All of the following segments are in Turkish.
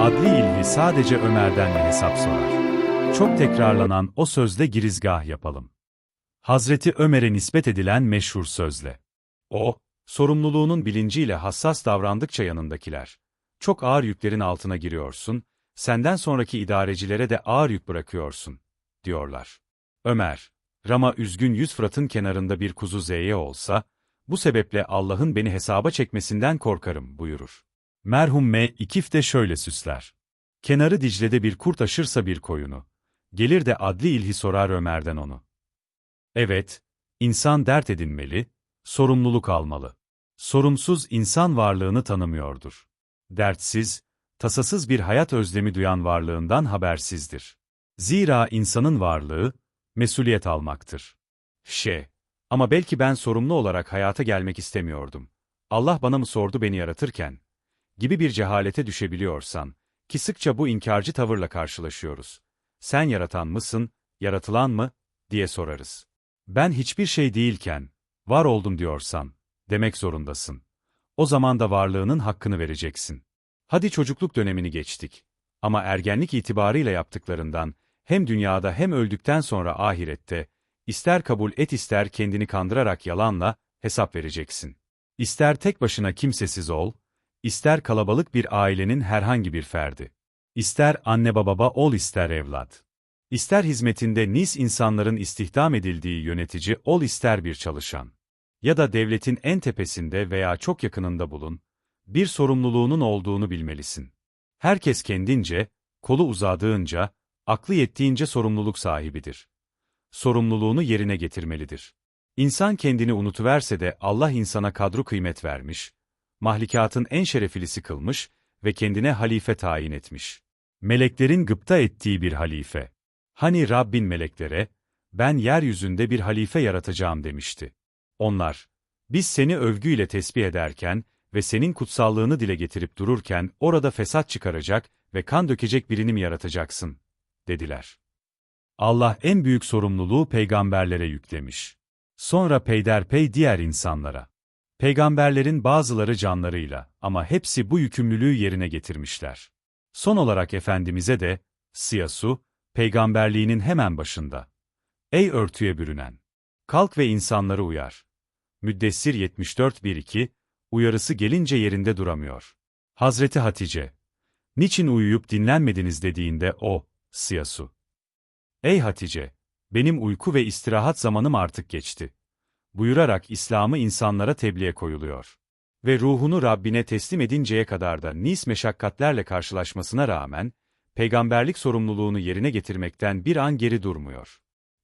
Adli ilmi sadece Ömer'den mi hesap sorar? Çok tekrarlanan o sözle girizgah yapalım. Hazreti Ömer'e nispet edilen meşhur sözle. O, sorumluluğunun bilinciyle hassas davrandıkça yanındakiler. Çok ağır yüklerin altına giriyorsun, senden sonraki idarecilere de ağır yük bırakıyorsun, diyorlar. Ömer, Rama üzgün yüz Fırat'ın kenarında bir kuzu zeye olsa, bu sebeple Allah'ın beni hesaba çekmesinden korkarım buyurur. Merhum M. İkif de şöyle süsler. Kenarı Dicle'de bir kurt aşırsa bir koyunu. Gelir de adli ilhi sorar Ömer'den onu. Evet, insan dert edinmeli, sorumluluk almalı. Sorumsuz insan varlığını tanımıyordur. Dertsiz, tasasız bir hayat özlemi duyan varlığından habersizdir. Zira insanın varlığı, mesuliyet almaktır. Şey, ama belki ben sorumlu olarak hayata gelmek istemiyordum. Allah bana mı sordu beni yaratırken? Gibi bir cehalete düşebiliyorsan, ki sıkça bu inkarcı tavırla karşılaşıyoruz. Sen yaratan mısın, yaratılan mı, diye sorarız. Ben hiçbir şey değilken, var oldum diyorsan, demek zorundasın. O zaman da varlığının hakkını vereceksin. Hadi çocukluk dönemini geçtik. Ama ergenlik itibarıyla yaptıklarından, hem dünyada hem öldükten sonra ahirette, ister kabul et ister kendini kandırarak yalanla, hesap vereceksin. İster tek başına kimsesiz ol, ister kalabalık bir ailenin herhangi bir ferdi. İster anne baba ol ister evlat. İster hizmetinde nis insanların istihdam edildiği yönetici ol ister bir çalışan. Ya da devletin en tepesinde veya çok yakınında bulun, bir sorumluluğunun olduğunu bilmelisin. Herkes kendince, kolu uzadığınca, aklı yettiğince sorumluluk sahibidir. Sorumluluğunu yerine getirmelidir. İnsan kendini unutuverse de Allah insana kadru kıymet vermiş, mahlikatın en şereflisi kılmış ve kendine halife tayin etmiş. Meleklerin gıpta ettiği bir halife. Hani Rabbin meleklere, ben yeryüzünde bir halife yaratacağım demişti. Onlar, biz seni övgüyle tesbih ederken ve senin kutsallığını dile getirip dururken orada fesat çıkaracak ve kan dökecek birini mi yaratacaksın? dediler. Allah en büyük sorumluluğu peygamberlere yüklemiş. Sonra peyderpey diğer insanlara. Peygamberlerin bazıları canlarıyla ama hepsi bu yükümlülüğü yerine getirmişler. Son olarak Efendimiz'e de, Siyasu, peygamberliğinin hemen başında. Ey örtüye bürünen! Kalk ve insanları uyar. Müddessir 74.1.2, uyarısı gelince yerinde duramıyor. Hazreti Hatice, niçin uyuyup dinlenmediniz dediğinde o, Siyasu. Ey Hatice, benim uyku ve istirahat zamanım artık geçti. Buyurarak İslam'ı insanlara tebliğe koyuluyor. Ve ruhunu Rabbine teslim edinceye kadar da nis meşakkatlerle karşılaşmasına rağmen, peygamberlik sorumluluğunu yerine getirmekten bir an geri durmuyor.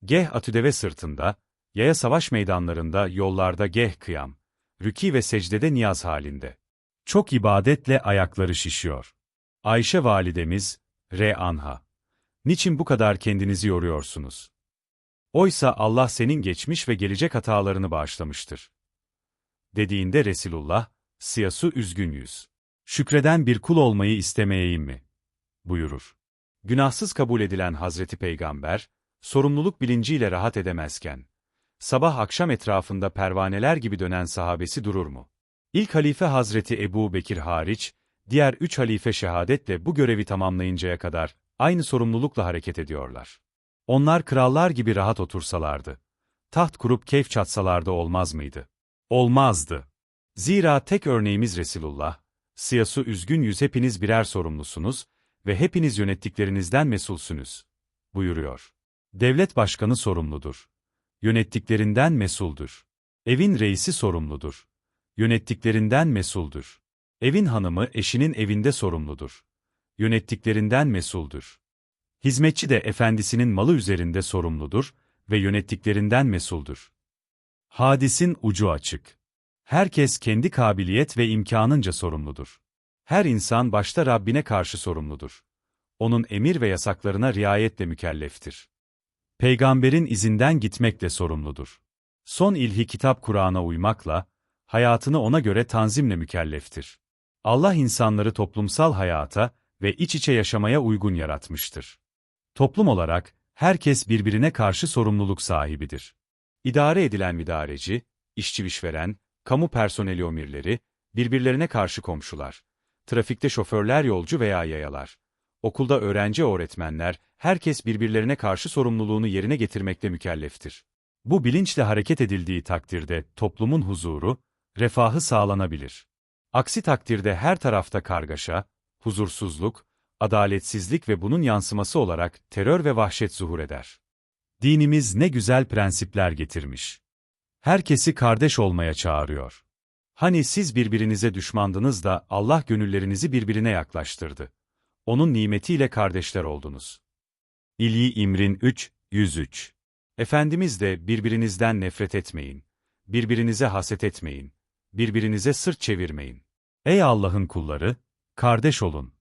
Geh atüdeve sırtında, yaya savaş meydanlarında, yollarda geh kıyam, rüki ve secdede niyaz halinde. Çok ibadetle ayakları şişiyor. Ayşe validemiz, Re Anha. Niçin bu kadar kendinizi yoruyorsunuz? Oysa Allah senin geçmiş ve gelecek hatalarını bağışlamıştır. Dediğinde Resulullah, Siyasu üzgün yüz. Şükreden bir kul olmayı istemeyeyim mi? buyurur. Günahsız kabul edilen Hazreti Peygamber, sorumluluk bilinciyle rahat edemezken, sabah akşam etrafında pervaneler gibi dönen sahabesi durur mu? İlk halife Hazreti Ebu Bekir hariç, diğer üç halife şehadetle bu görevi tamamlayıncaya kadar aynı sorumlulukla hareket ediyorlar. Onlar krallar gibi rahat otursalardı, taht kurup keyif çatsalardı olmaz mıydı? Olmazdı. Zira tek örneğimiz Resulullah, Siyasu üzgün yüz hepiniz birer sorumlusunuz ve hepiniz yönettiklerinizden mesulsünüz, buyuruyor. Devlet başkanı sorumludur. Yönettiklerinden mesuldür. Evin reisi sorumludur. Yönettiklerinden mesuldür. Evin hanımı eşinin evinde sorumludur. Yönettiklerinden mesuldür. Hizmetçi de efendisinin malı üzerinde sorumludur ve yönettiklerinden mesuldür. Hadisin ucu açık. Herkes kendi kabiliyet ve imkanınca sorumludur. Her insan başta Rabbine karşı sorumludur. Onun emir ve yasaklarına riayetle mükelleftir. Peygamberin izinden gitmekle sorumludur. Son ilhi kitap Kur'an'a uymakla, hayatını ona göre tanzimle mükelleftir. Allah insanları toplumsal hayata ve iç içe yaşamaya uygun yaratmıştır. Toplum olarak, herkes birbirine karşı sorumluluk sahibidir. İdare edilen idareci, işçi işveren, kamu personeli omirleri, birbirlerine karşı komşular, trafikte şoförler yolcu veya yayalar, okulda öğrenci öğretmenler, herkes birbirlerine karşı sorumluluğunu yerine getirmekle mükelleftir. Bu bilinçle hareket edildiği takdirde toplumun huzuru, refahı sağlanabilir. Aksi takdirde her tarafta kargaşa, huzursuzluk, adaletsizlik ve bunun yansıması olarak terör ve vahşet zuhur eder. Dinimiz ne güzel prensipler getirmiş. Herkesi kardeş olmaya çağırıyor. Hani siz birbirinize düşmandınız da Allah gönüllerinizi birbirine yaklaştırdı. Onun nimetiyle kardeşler oldunuz. İlyi İmrin 3, 103 Efendimiz de birbirinizden nefret etmeyin, birbirinize haset etmeyin, birbirinize sırt çevirmeyin. Ey Allah'ın kulları, kardeş olun,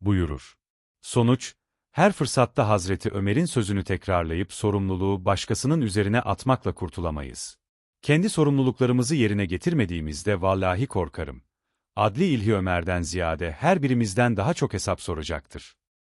buyurur. Sonuç, her fırsatta Hazreti Ömer'in sözünü tekrarlayıp sorumluluğu başkasının üzerine atmakla kurtulamayız. Kendi sorumluluklarımızı yerine getirmediğimizde vallahi korkarım. Adli İlhi Ömer'den ziyade her birimizden daha çok hesap soracaktır.